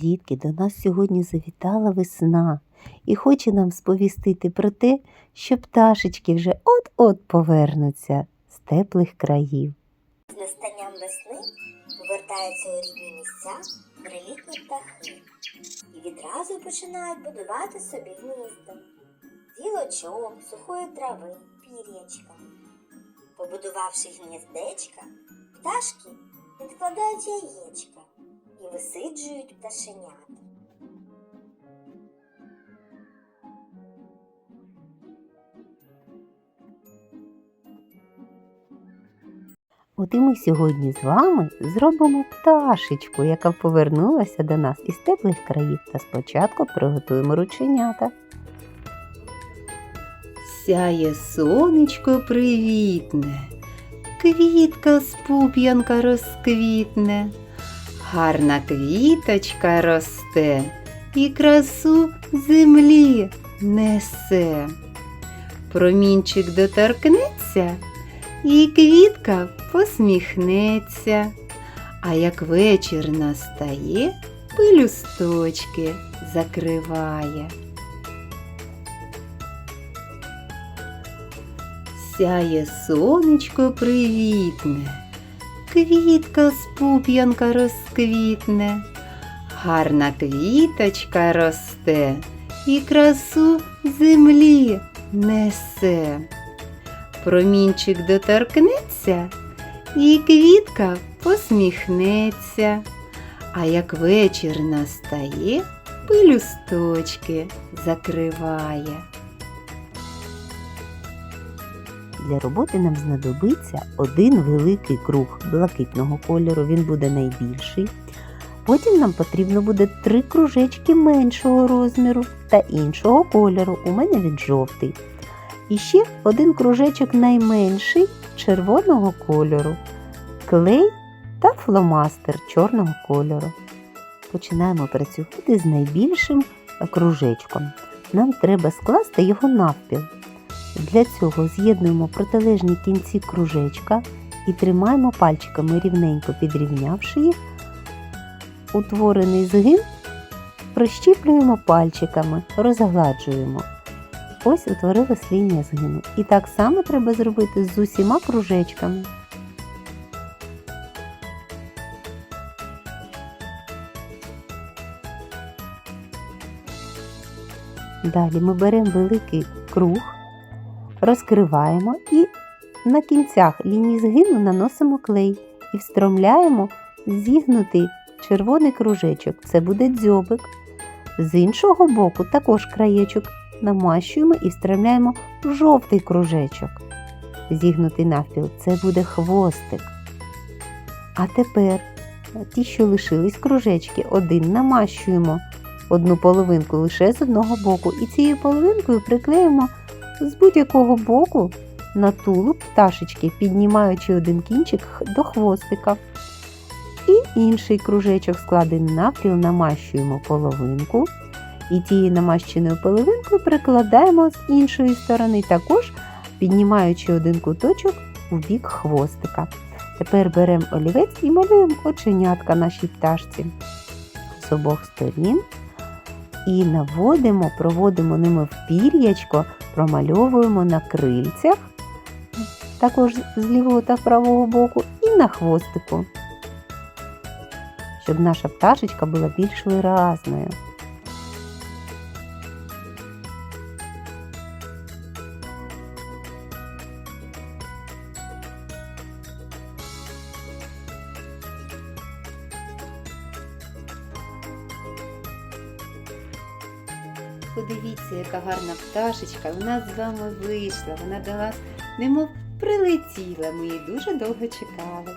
Дітки, до нас сьогодні завітала весна і хоче нам сповістити про те, що пташечки вже от-от повернуться з теплих країв. З настанням весни повертаються у рідні місця прилітні птахи і відразу починають будувати собі гнізда, ділочок, сухої трави, пір'ячка. Побудувавши гніздечка, пташки відкладають яєчка і висиджують пташенят. От і ми сьогодні з вами зробимо пташечку, яка повернулася до нас із теплих країв, та спочатку приготуємо рученята. Сяє сонечко привітне, квітка з пуп'янка розквітне, гарна квіточка росте і красу землі несе. Промінчик доторкнеться, і квітка посміхнеться, а як вечір настає, пелюсточки закриває. Сяє сонечко привітне, квітка з пуп'янка розквітне, гарна квіточка росте і красу землі несе. Промінчик доторкнеться, і квітка посміхнеться, а як вечір настає, пелюсточки закриває. Для роботи нам знадобиться один великий круг блакитного кольору, він буде найбільший. Потім нам потрібно буде три кружечки меншого розміру та іншого кольору. У мене він жовтий. І ще один кружечок найменший червоного кольору, клей та фломастер чорного кольору. Починаємо працювати з найбільшим кружечком. Нам треба скласти його навпіл. Для цього з'єднуємо протилежні кінці кружечка і тримаємо пальчиками рівненько підрівнявши їх. Утворений згин прищіплюємо пальчиками, розгладжуємо. Ось утворилась лінія згину. І так само треба зробити з усіма кружечками. Далі ми беремо великий круг, розкриваємо і на кінцях лінії згину наносимо клей і встромляємо зігнутий червоний кружечок. Це буде дзьобик. З іншого боку також краєчок намащуємо і встромляємо жовтий кружечок. Зігнутий навпіл це буде хвостик. А тепер ті, що лишились кружечки, один намащуємо одну половинку лише з одного боку. І цією половинкою приклеїмо з будь-якого боку на тулуб пташечки, піднімаючи один кінчик до хвостика. І інший кружечок складений навпіл намащуємо половинку. І тією намащеною половинкою прикладаємо з іншої сторони, також піднімаючи один куточок у бік хвостика. Тепер беремо олівець і малюємо оченятка нашій пташці з обох сторін. І наводимо, проводимо ними в пір'ячко, промальовуємо на крильцях, також з лівого та правого боку, і на хвостику, щоб наша пташечка була більш виразною. Подивіться, яка гарна пташечка вона з вами вийшла. Вона до вас немов прилетіла. Ми її дуже довго чекали.